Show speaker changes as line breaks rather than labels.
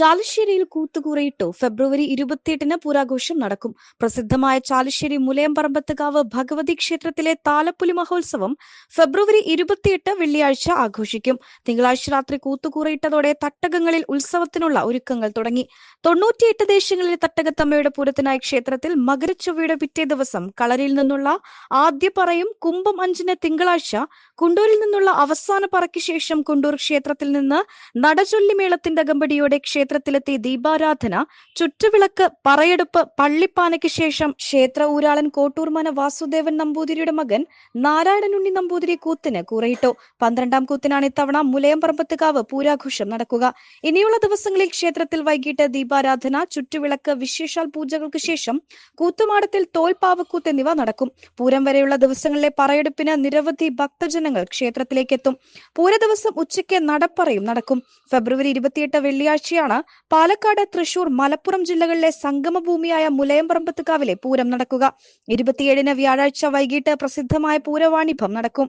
ചാലിശ്ശേരിയിൽ കൂത്തുകൂറയിട്ടു. ഫെബ്രുവരി ഇരുപത്തിയെട്ടിന് പൂരാഘോഷം നടക്കും. പ്രസിദ്ധമായ ചാലിശ്ശേരി മുലയംപറമ്പത്തുകാവ് ഭഗവതി ക്ഷേത്രത്തിലെ താലപ്പുലി മഹോത്സവം ഫെബ്രുവരി ഇരുപത്തിയെട്ട് വെള്ളിയാഴ്ച ആഘോഷിക്കും. തിങ്കളാഴ്ച രാത്രി കൂത്തുകൂറയിട്ടതോടെ തട്ടകങ്ങളിൽ ഉത്സവത്തിനുള്ള ഒരുക്കങ്ങൾ തുടങ്ങി. തൊണ്ണൂറ്റിയെട്ട് ദേശങ്ങളിലെ തട്ടകത്തമ്മയുടെ പൂരത്തിനായി ക്ഷേത്രത്തിൽ മകരച്ചൊവ്വയുടെ പിറ്റേ ദിവസം കളരിയിൽ നിന്നുള്ള ആദ്യ പറയും കുംഭം അഞ്ചിന് തിങ്കളാഴ്ച കുണ്ടൂരിൽ നിന്നുള്ള അവസാന പറയ്ക്ക് ശേഷം കുണ്ടൂർ ക്ഷേത്രത്തിൽ നിന്ന് നടചൊല്ലിമേളത്തിന്റെ മേളത്തിന്റെ അകമ്പടിയോടെ ക്ഷേത്രത്തിലെത്തി ദീപാരാധന ചുറ്റുവിളക്ക് പറയെടുപ്പ് പള്ളിപ്പാനയ്ക്ക് ശേഷം ക്ഷേത്ര ഊരാളൻ കോട്ടൂർമന വാസുദേവൻ നമ്പൂതിരിയുടെ മകൻ നാരായണനുണ്ണി നമ്പൂതിരി കൂത്തിന് കൂറയിട്ടു. പന്ത്രണ്ടാം കൂത്തിനാണ് ഇത്തവണ മുലയംപറമ്പത്തുകാവ് പൂരാഘോഷം നടക്കുക. ഇനിയുള്ള ദിവസങ്ങളിൽ ക്ഷേത്രത്തിൽ വൈകിട്ട് ദീപാരാധന ചുറ്റുവിളക്ക് വിശേഷാൽ പൂജകൾക്ക് ശേഷം കൂത്തുമാടത്തിൽ തോൽപ്പാവക്കൂത്ത് എന്നിവ നടക്കും. പൂരം വരെയുള്ള ദിവസങ്ങളിലെ പറയെടുപ്പിന് നിരവധി ഭക്തജനങ്ങൾ ക്ഷേത്രത്തിലേക്ക് എത്തും പൂര ദിവസം ഉച്ചയ്ക്ക് നടപ്പറയും നടക്കും. ഫെബ്രുവരി ഇരുപത്തിയെട്ട് വെള്ളിയാഴ്ചയാണ് പാലക്കാട് തൃശൂർ മലപ്പുറം ജില്ലകളിലെ സംഗമഭൂമിയായ മുലയംപറമ്പത്തുകാവിലെ പൂരം നടക്കുക. ഇരുപത്തിയേഴിന് വ്യാഴാഴ്ച വൈകിട്ട് പ്രസിദ്ധമായ പൂരവാണിഭം നടക്കും.